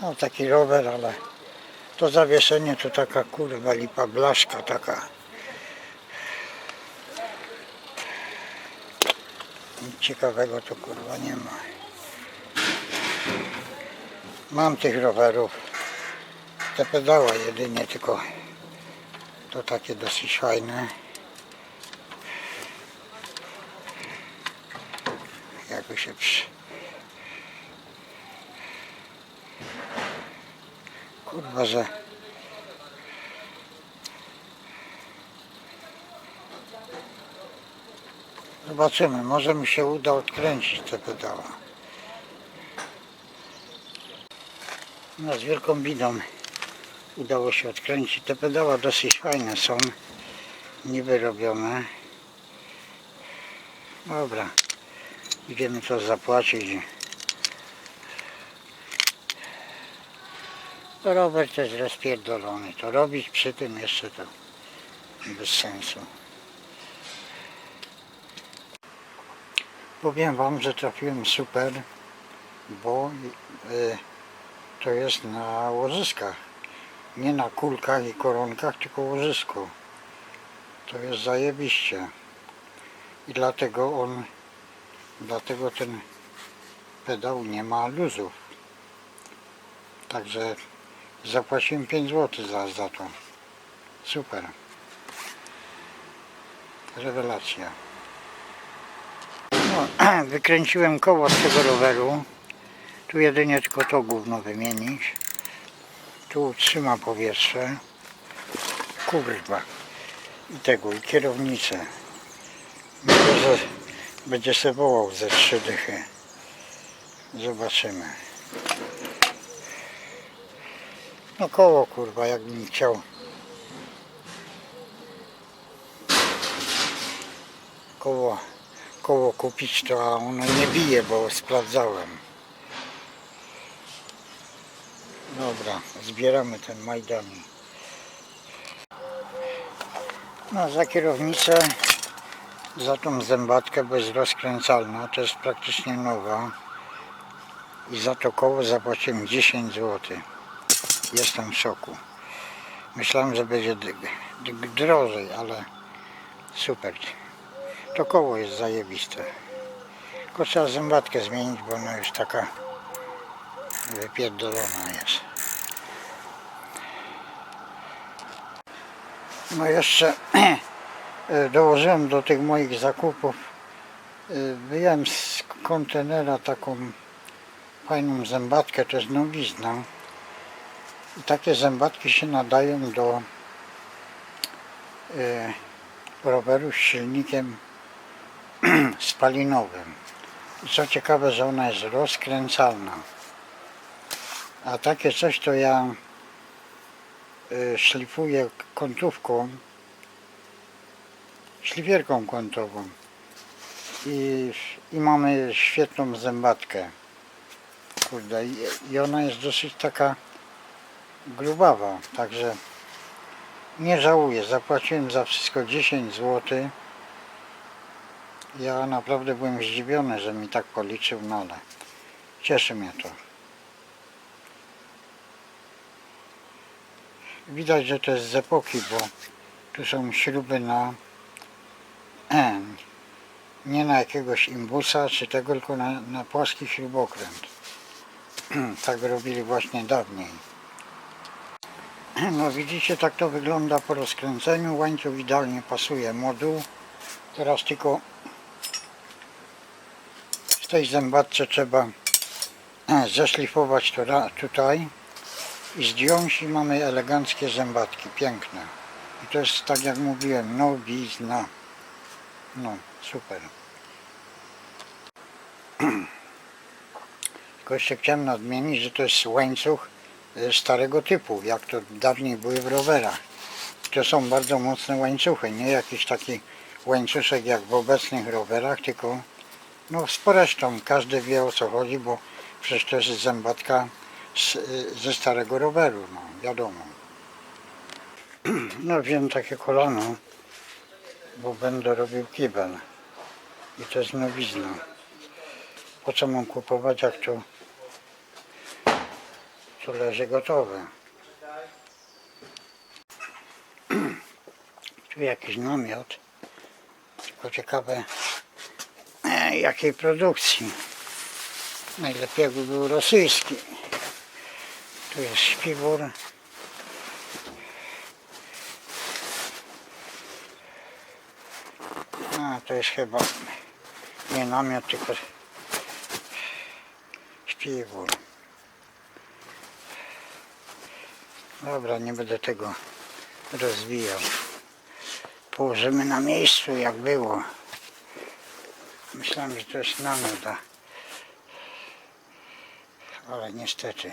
No taki rower, ale to zawieszenie to taka kurwa lipa blaszka taka. Nic ciekawego to kurwa nie ma. Mam tych rowerów. Te pedała jedynie tylko to takie dosyć fajne. Jakby się przy... Kurwa, że... Zobaczymy, może mi się uda odkręcić te pedała. No z wielką bidą udało się odkręcić. Te pedała dosyć fajne są, niby robione. Dobra, idziemy to zapłacić. To rower też rozpierdolony. To robić przy tym jeszcze to bez sensu. Powiem Wam, że trafiłem super, bo y, to jest na łożyskach. Nie na kulkach i koronkach, tylko łożysku. To jest zajebiście. I dlatego on, dlatego ten pedał nie ma luzów. Także zapłaciłem 5 zł za, za to. Super. Rewelacja. No, wykręciłem koło z tego roweru. Tu jedynie tylko to gówno wymienić. Tu utrzyma powietrze. Kurwa. I tego, i kierownicę. Myślę, że będzie se wołał ze trzy dychy. Zobaczymy. No koło kurwa, jakbym chciał. Koło, koło kupić to, a ono nie bije, bo sprawdzałem. Dobra, zbieramy ten Majdani. No za kierownicę, za tą zębatkę, bo jest rozkręcalna, to jest praktycznie nowa. I za to koło zapłaciłem 10 zł. Jestem w szoku. Myślałem, że będzie drożej, ale super. To koło jest zajebiste. Tylko trzeba zębatkę zmienić, bo ona już taka wypierdolona jest. No jeszcze dołożyłem do tych moich zakupów e, wyjąłem z kontenera taką fajną zębatkę, to jest nowizna. Takie zębatki się nadają do e, roweru z silnikiem spalinowym. Co ciekawe, że ona jest rozkręcalna. A takie coś to ja y, szlifuję kątówką, szlifierką kątową i, i mamy świetną zębatkę. Kurde, i ona jest dosyć taka grubawa, także nie żałuję. Zapłaciłem za wszystko 10 zł. Ja naprawdę byłem zdziwiony, że mi tak policzył, no ale cieszy mnie to. Widać, że to jest z epoki, bo tu są śruby na nie na jakiegoś imbusa czy tego, tylko na, na płaski śrubokręt. tak robili właśnie dawniej. No widzicie, tak to wygląda po rozkręceniu. Łańcuch idealnie pasuje moduł. Teraz tylko w tej zębatce trzeba zeszlifować to tutaj i zdjąć i mamy eleganckie zębatki, piękne. I to jest tak jak mówiłem, nowizna. No, super. Tylko jeszcze chciałem nadmienić, że to jest łańcuch starego typu, jak to dawniej były w rowerach. To są bardzo mocne łańcuchy, nie jakiś taki łańcuszek jak w obecnych rowerach, tylko no z poresztą. Każdy wie o co chodzi, bo przecież to jest zębatka z, y, ze starego roweru, no wiadomo. No wiem takie kolano, bo będę robił kibel i to jest nowizna. Po co mam kupować, jak to tu leży gotowe. Tu jakiś namiot. Tylko ciekawe e, jakiej produkcji. Najlepiej jakby był rosyjski. Tu jest śpiwór. A, to jest chyba nie namiot, tylko śpiwór. Dobra, nie będę tego rozwijał. Położymy na miejscu, jak było. Myślałem, że to jest namiot, a- ale niestety